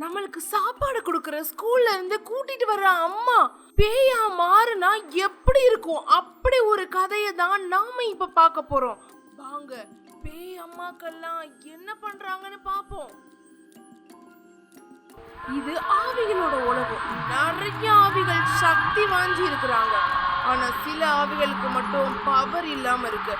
நம்மளுக்கு சாப்பாடு கொடுக்கற ஸ்கூல்ல இருந்து கூட்டிட்டு வர்ற அம்மா பேயா மாறுனா எப்படி இருக்கும்? அப்படி ஒரு கதையை தான் நாம இப்ப பார்க்க போறோம். வாங்க பேய் அம்மாக்கெல்லாம் என்ன பண்றாங்கன்னு பாப்போம் இது ஆவிகளோட உலகம். நிறைய ஆவிகள் சக்தி வாஞ்சி இருக்கிறாங்க. ஆனா சில ஆவிகளுக்கு மட்டும் பவர் இல்லாம இருக்கு.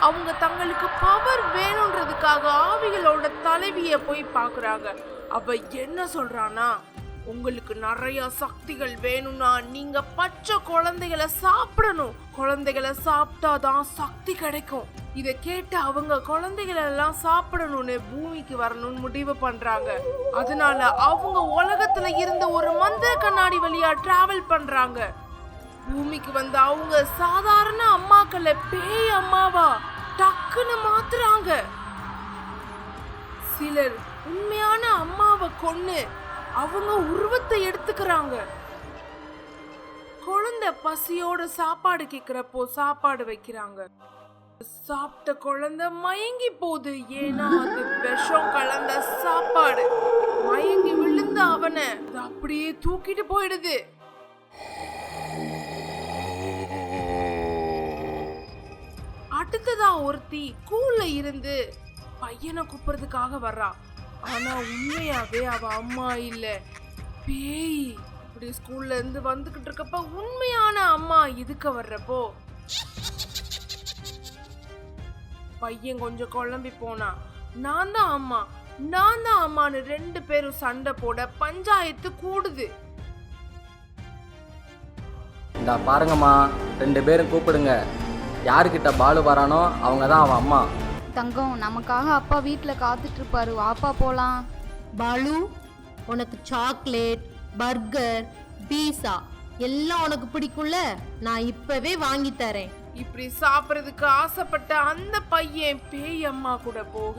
அவங்க தங்களுக்கு பவர் வேணுன்றதுக்காக ஆவிகளோட தலைவியை போய் பார்க்குறாங்க. அவ என்ன சொல்றானா உங்களுக்கு நிறைய சக்திகள் வேணும்னா நீங்க பச்சை குழந்தைகளை சாப்பிடணும். குழந்தைகளை சாப்பிட்டாதான் சக்தி கிடைக்கும். இதை கேட்டு அவங்க குழந்தைகளெல்லாம் சாப்பிடணும்னு பூமிக்கு வரணும்னு முடிவு பண்றாங்க. அதனால அவங்க உலகத்துல இருந்த ஒரு மந்திர கண்ணாடி வழியா டிராவல் பண்றாங்க. பூமிக்கு வந்த அவங்க சாதாரண அம்மாக்களை பேய் அம்மாவா? டக்குன்னு மாத்துறாங்க. சிலர் உண்மையான அம்மாவை கொன்னு அவங்க உருவத்தை எடுத்துக்கிறாங்க. குழந்தை பசியோட சாப்பாடு கேக்குறப்போ சாப்பாடு வைக்கிறாங்க. சாப்பிட்ட குழந்தை மயங்கி போகுது. ஏன்னா அது விஷம் கலந்த சாப்பாடு. மயங்கி விழுந்த அவனை. அப்படியே தூக்கிட்டு போயிடுது. அடுத்ததா ஒருத்தி ஸ்கூல்ல இருந்து பையனை கூப்பிடுறதுக்காக வர்றா. ஆனா உண்மையாவே அவ அம்மா இல்ல. பேய். இப்படி ஸ்கூல்ல இருந்து வந்துகிட்டு இருக்கப்ப உண்மையான அம்மா இதுக்க வர்றப்போ. பையன் கொஞ்சம் குழம்பி போனா. நான் தான் அம்மா. நான் தான் அம்மான்னு ரெண்டு பேரும் சண்டை போட பஞ்சாயத்து கூடுது. இந்தா பாருங்கம்மா ரெண்டு பேரும் கூப்பிடுங்க. யாருக்கிட்ட பாலு வரானோ அவங்க தான் அவன் அம்மா. தங்கம் நமக்காக அப்பா வீட்டில் காத்துட்டு இருப்பாரு வாப்பா போலாம். பாலு உனக்கு சாக்லேட் பர்கர் பீஸா எல்லாம் உனக்கு பிடிக்கும்ல? நான் இப்பவே வாங்கி தரேன். இப்படி சாப்பிடுறதுக்கு ஆசைப்பட்ட அந்த பையன் பேய் அம்மா கூட போக.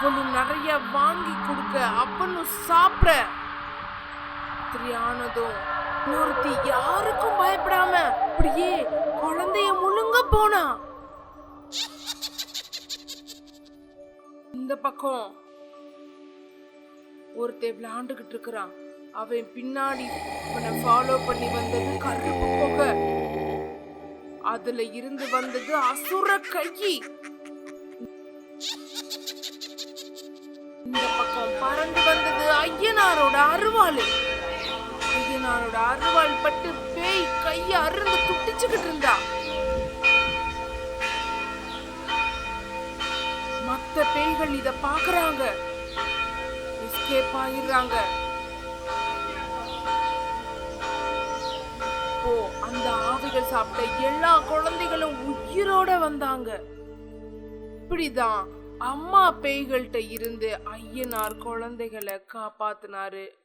அவளும் நிறைய வாங்கி கொடுக்க அவனும் சாப்பிட ராத்திரியானதும் ஒருத்தி யாருக்கும் பயப்படாம அப்படியே குழந்தைய முழுங்க போனா. இந்த பக்கம் ஒருத்தன் விளையாண்டுகிட்டு இருக்கிறான். அவன் பின்னாடி அவனை ஃபாலோ பண்ணி வந்தது கருப்பு புகை. அதுல இருந்து வந்தது அசுர கையி இந்த பக்கம் பறந்து வந்தது ஐயனாரோட அருவாள். ஐயனாரோட அருவாள் பட்டு பேய் கைய அருந்து துட்டிச்சுக்கிட்டு இருந்தா. மத்த பேய்கள் இத பாக்குறாங்க எஸ்கேப் ஆயிடுறாங்க. ஓ அந்த ஆவிகள் சாப்பிட்ட எல்லா குழந்தைகளும் உயிரோட வந்தாங்க. இப்படிதான் அம்மா பேய்கள்கிட்ட இருந்து ஐயனார் குழந்தைகளை காப்பாத்தினாரு.